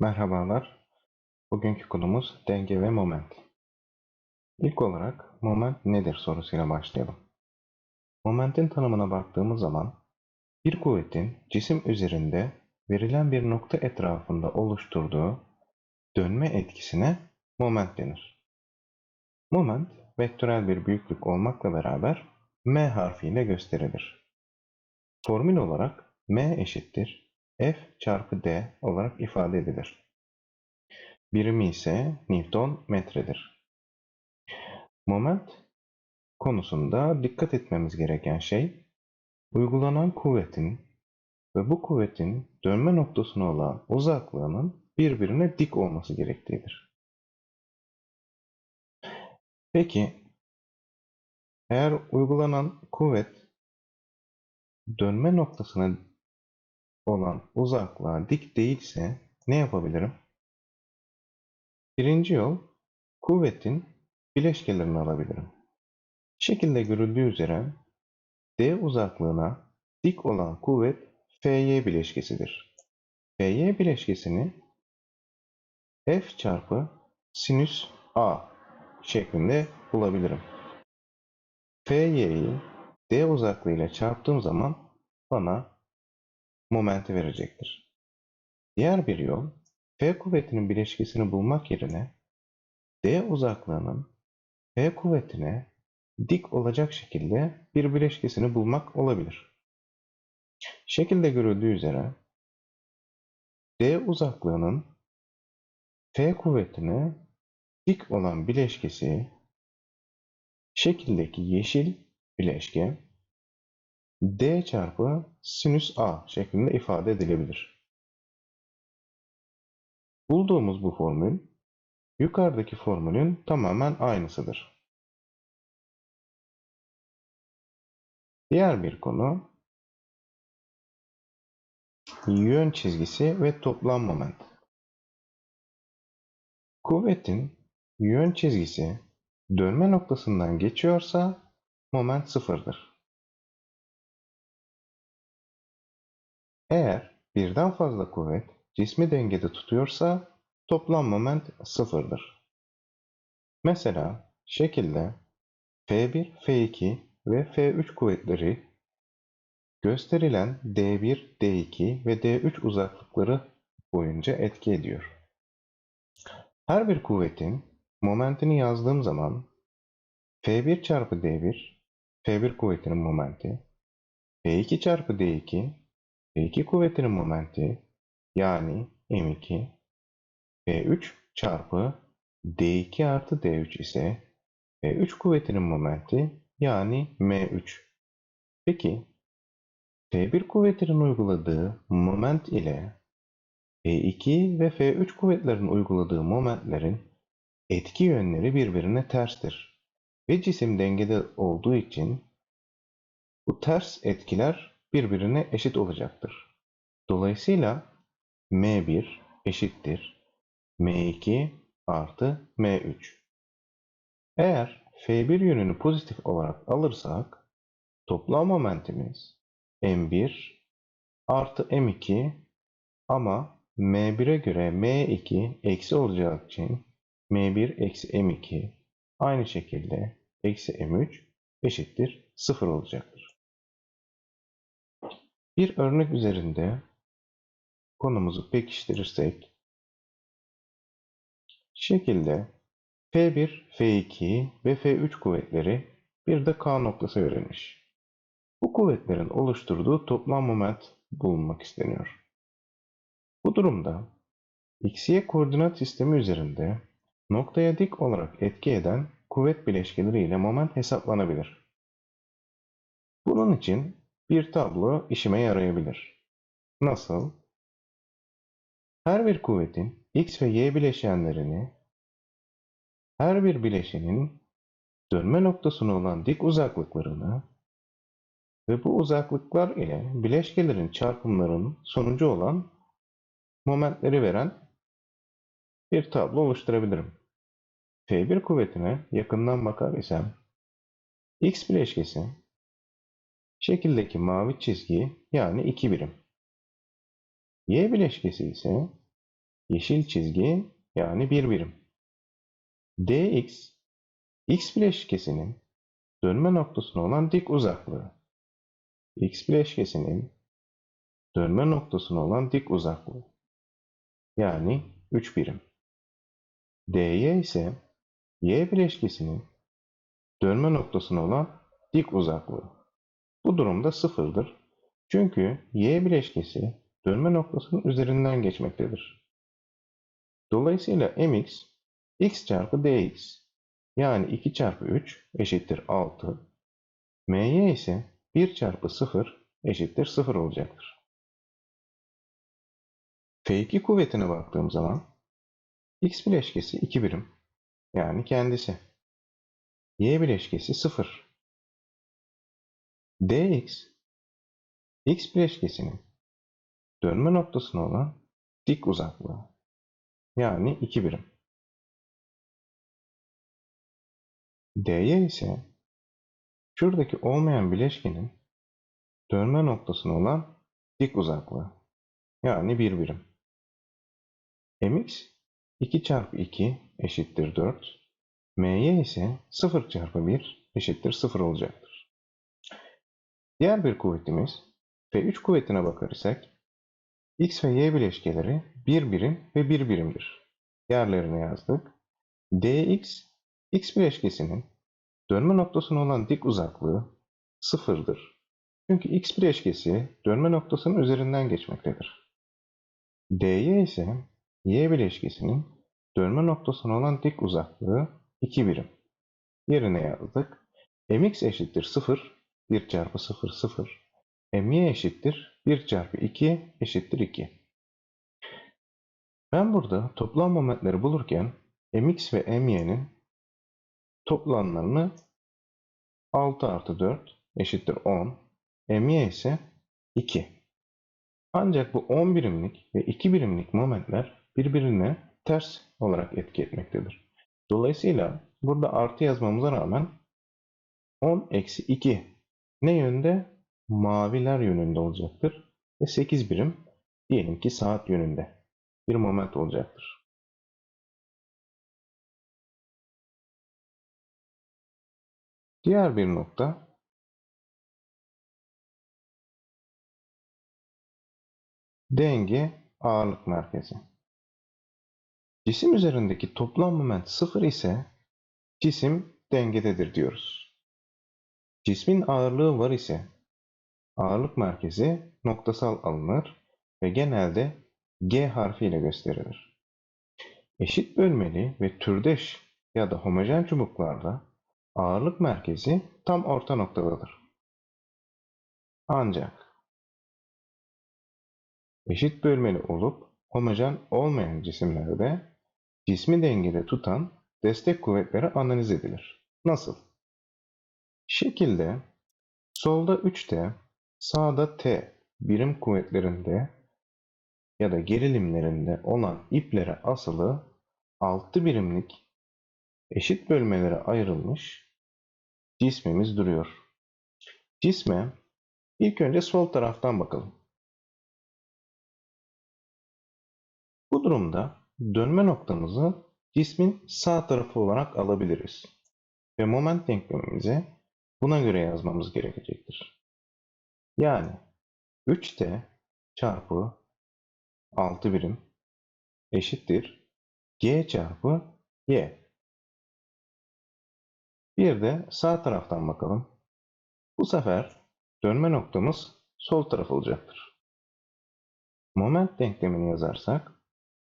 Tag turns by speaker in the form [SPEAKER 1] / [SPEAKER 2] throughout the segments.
[SPEAKER 1] Merhabalar. Bugünkü konumuz denge ve moment. İlk olarak moment nedir sorusuyla başlayalım. Momentin tanımına baktığımız zaman bir kuvvetin cisim üzerinde verilen bir nokta etrafında oluşturduğu dönme etkisine moment denir. Moment vektörel bir büyüklük olmakla beraber m harfiyle gösterilir. Formül olarak m eşittir F çarpı D olarak ifade edilir. Birimi ise Newton metredir. Moment konusunda dikkat etmemiz gereken şey, uygulanan kuvvetin ve bu kuvvetin dönme noktasına olan uzaklığının birbirine dik olması gerektiğidir. Peki, eğer uygulanan kuvvet dönme noktasına olan uzaklığa dik değilse ne yapabilirim? Birinci yol kuvvetin bileşkelerini alabilirim. Şekilde görüldüğü üzere D uzaklığına dik olan kuvvet FY bileşkesidir. FY bileşkesini F çarpı sinüs A şeklinde bulabilirim. FY'yi D uzaklığıyla çarptığım zaman bana momenti verecektir. Diğer bir yol, F kuvvetinin bileşkesini bulmak yerine D uzaklığının F kuvvetine dik olacak şekilde bir bileşkesini bulmak olabilir. Şekilde görüldüğü üzere D uzaklığının F kuvvetine dik olan bileşkesi şekildeki yeşil bileşke d çarpı sinüs a şeklinde ifade edilebilir. Bulduğumuz bu formül yukarıdaki formülün tamamen aynısıdır. Diğer bir konu yön çizgisi ve toplam moment. Kuvvetin yön çizgisi dönme noktasından geçiyorsa moment sıfırdır. Eğer birden fazla kuvvet cismi dengede tutuyorsa toplam moment sıfırdır. Mesela şekilde F1, F2 ve F3 kuvvetleri gösterilen D1, D2 ve D3 uzaklıkları boyunca etki ediyor. Her bir kuvvetin momentini yazdığım zaman F1 çarpı D1 F1 kuvvetinin momenti F2 çarpı D2 F2 kuvvetinin momenti yani M2 F3 çarpı D2 artı D3 ise F3 kuvvetinin momenti yani M3. Peki F1 kuvvetinin uyguladığı moment ile F2 ve F3 kuvvetlerin uyguladığı momentlerin etki yönleri birbirine terstir. Ve cisim dengede olduğu için bu ters etkiler birbirine eşit olacaktır. Dolayısıyla M1 eşittir M2 artı M3. Eğer F1 yönünü pozitif olarak alırsak toplam momentimiz M1 artı M2 ama M1'e göre M2 eksi olacağı için M1 eksi M2 aynı şekilde eksi M3 eşittir 0 olacaktır. Bir örnek üzerinde konumuzu pekiştirirsek şekilde F1, F2 ve F3 kuvvetleri bir de K noktası verilmiş. Bu kuvvetlerin oluşturduğu toplam moment bulunmak isteniyor. Bu durumda XY koordinat sistemi üzerinde noktaya dik olarak etki eden kuvvet bileşkeleri ile moment hesaplanabilir. Bunun için bir tablo işime yarayabilir. Nasıl? Her bir kuvvetin x ve y bileşenlerini her bir bileşenin dönme noktasına olan dik uzaklıklarını ve bu uzaklıklar ile bileşkelerin çarpımlarının sonucu olan momentleri veren bir tablo oluşturabilirim. F1 kuvvetine yakından bakar isem x bileşkesi Şekildeki mavi çizgi yani 2 birim. Y bileşkesi ise yeşil çizgi yani bir birim. dx x bileşkesinin dönme noktasına olan dik uzaklığı. x bileşkesinin dönme noktasına olan dik uzaklığı. Yani 3 birim. dy ise y bileşkesinin dönme noktasına olan dik uzaklığı. Bu durumda sıfırdır. Çünkü y bileşkesi dönme noktasının üzerinden geçmektedir. Dolayısıyla mx x çarpı dx yani 2 çarpı 3 eşittir 6. my ise 1 çarpı 0 eşittir 0 olacaktır. F2 kuvvetine baktığım zaman x bileşkesi 2 birim yani kendisi. y bileşkesi 0. dx x bileşkesinin dönme noktasına olan dik uzaklığı yani 2 birim. dy ise şuradaki olmayan bileşkenin dönme noktasına olan dik uzaklığı yani 1 birim. mx 2 çarpı 2 eşittir 4. my ise 0 çarpı 1 eşittir 0 olacaktır. Diğer bir kuvvetimiz F3 kuvvetine bakar isek x ve y bileşkeleri 1 birim ve 1 birimdir. Yerlerine yazdık. dx x bileşkesinin dönme noktasına olan dik uzaklığı 0'dır. Çünkü x bileşkesi dönme noktasının üzerinden geçmektedir. dy ise y bileşkesinin dönme noktasına olan dik uzaklığı 2 birim. Yerine yazdık. mx eşittir 0, 1 çarpı 0, 0. my eşittir 1 çarpı 2 eşittir 2. Ben burada toplam momentleri bulurken mx ve my'nin toplamlarını 6 artı 4 eşittir 10. my ise 2. Ancak bu 10 birimlik ve 2 birimlik momentler birbirine ters olarak etki etmektedir. Dolayısıyla burada artı yazmamıza rağmen 10 eksi 2 ne yönde? Maviler yönünde olacaktır. Ve 8 birim diyelim ki saat yönünde bir moment olacaktır. Diğer bir nokta denge ağırlık merkezi. Cisim üzerindeki toplam moment sıfır ise cisim dengededir diyoruz. Cismin ağırlığı var ise ağırlık merkezi noktasal alınır ve genelde G harfi ile gösterilir. Eşit bölmeli ve türdeş ya da homojen çubuklarda ağırlık merkezi tam orta noktadadır. Ancak eşit bölmeli olup homojen olmayan cisimlerde cismi dengede tutan destek kuvvetleri analiz edilir. Nasıl? Şekilde solda 3T, sağda T birim kuvvetlerinde ya da gerilimlerinde olan iplere asılı 6 birimlik eşit bölmelere ayrılmış cismimiz duruyor. Cisme ilk önce sol taraftan bakalım. Bu durumda dönme noktamızı cismin sağ tarafı olarak alabiliriz. Ve moment denklemimizi buna göre yazmamız gerekecektir. Yani 3t çarpı 6 birim eşittir g çarpı y. Bir de sağ taraftan bakalım. Bu sefer dönme noktamız sol taraf olacaktır. Moment denklemini yazarsak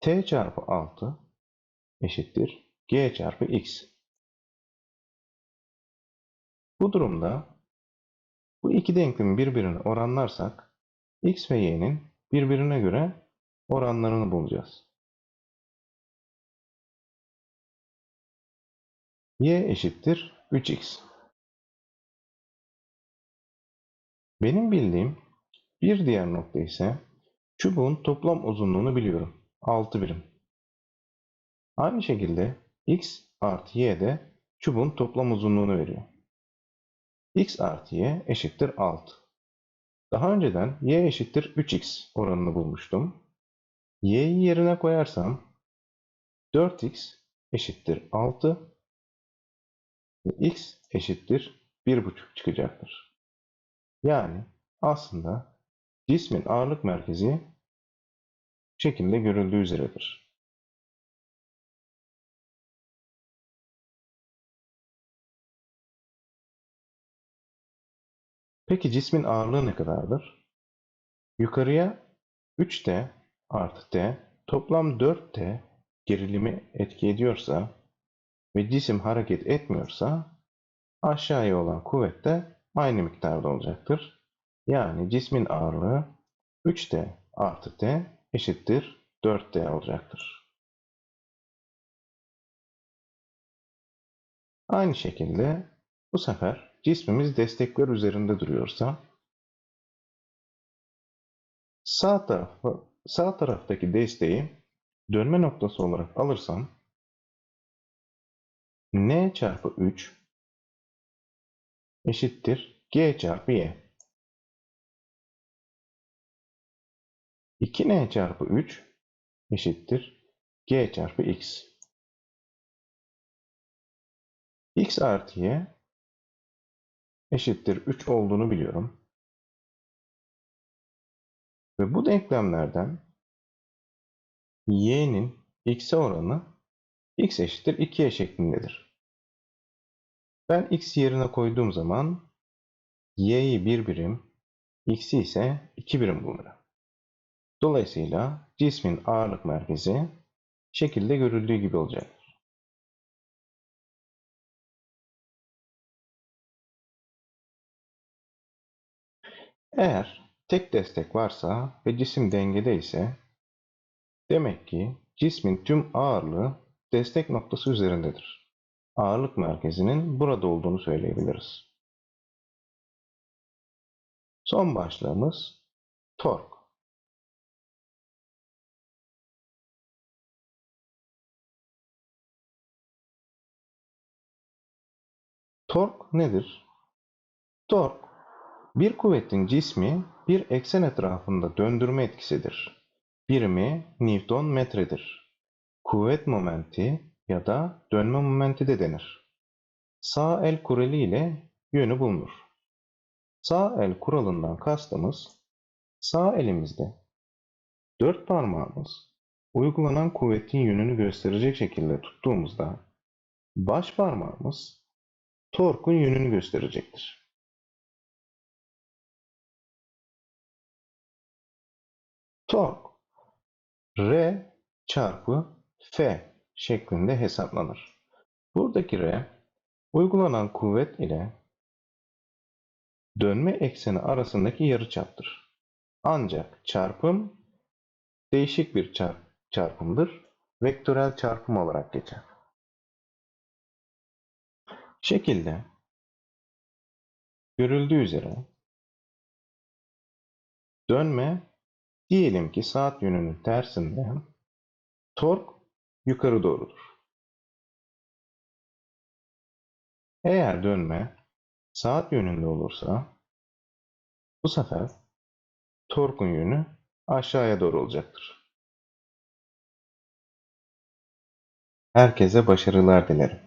[SPEAKER 1] t çarpı 6 eşittir g çarpı x. Bu durumda bu iki denklemi birbirine oranlarsak x ve y'nin birbirine göre oranlarını bulacağız. y eşittir 3x. Benim bildiğim bir diğer nokta ise çubuğun toplam uzunluğunu biliyorum. 6 birim. Aynı şekilde x artı y de çubuğun toplam uzunluğunu veriyor. X artı y eşittir 6. Daha önceden y eşittir 3x oranını bulmuştum. y'yi yerine koyarsam 4x eşittir 6 ve x eşittir 1,5 çıkacaktır. Yani aslında cismin ağırlık merkezi şekilde görüldüğü üzeredir. Peki cismin ağırlığı ne kadardır? Yukarıya 3t artı t toplam 4t gerilimi etki ediyorsa ve cisim hareket etmiyorsa aşağıya olan kuvvet de aynı miktarda olacaktır. Yani cismin ağırlığı 3t artı t eşittir 4t olacaktır. Aynı şekilde bu sefer cismimiz destekler üzerinde duruyorsa sağ tarafı sağ taraftaki desteği dönme noktası olarak alırsam n çarpı 3 eşittir g çarpı y. 2n çarpı 3 eşittir g çarpı x. x artı y eşittir 3 olduğunu biliyorum. Ve bu denklemlerden y'nin x'e oranı x eşittir 2y şeklindedir. Ben x yerine koyduğum zaman y'yi 1 birim, x'i ise 2 birim bulurum. Dolayısıyla cismin ağırlık merkezi şekilde görüldüğü gibi olacak. Eğer tek destek varsa ve cisim dengede ise demek ki cismin tüm ağırlığı destek noktası üzerindedir. Ağırlık merkezinin burada olduğunu söyleyebiliriz. Son başlığımız tork. Tork nedir? Tork, bir kuvvetin cismi bir eksen etrafında döndürme etkisidir. Birimi Newton metredir. Kuvvet momenti ya da dönme momenti de denir. Sağ el kuralı ile yönü bulunur. Sağ el kuralından kastımız sağ elimizde dört parmağımız uygulanan kuvvetin yönünü gösterecek şekilde tuttuğumuzda baş parmağımız torkun yönünü gösterecektir. Tork R çarpı F şeklinde hesaplanır. Buradaki R uygulanan kuvvet ile dönme ekseni arasındaki yarıçaptır. Ancak çarpım değişik bir çarp çarpımdır. Vektörel çarpım olarak geçer. Şekilde görüldüğü üzere dönme diyelim ki saat yönünün tersinde tork yukarı doğrudur. Eğer dönme saat yönünde olursa bu sefer torkun yönü aşağıya doğru olacaktır. Herkese başarılar dilerim.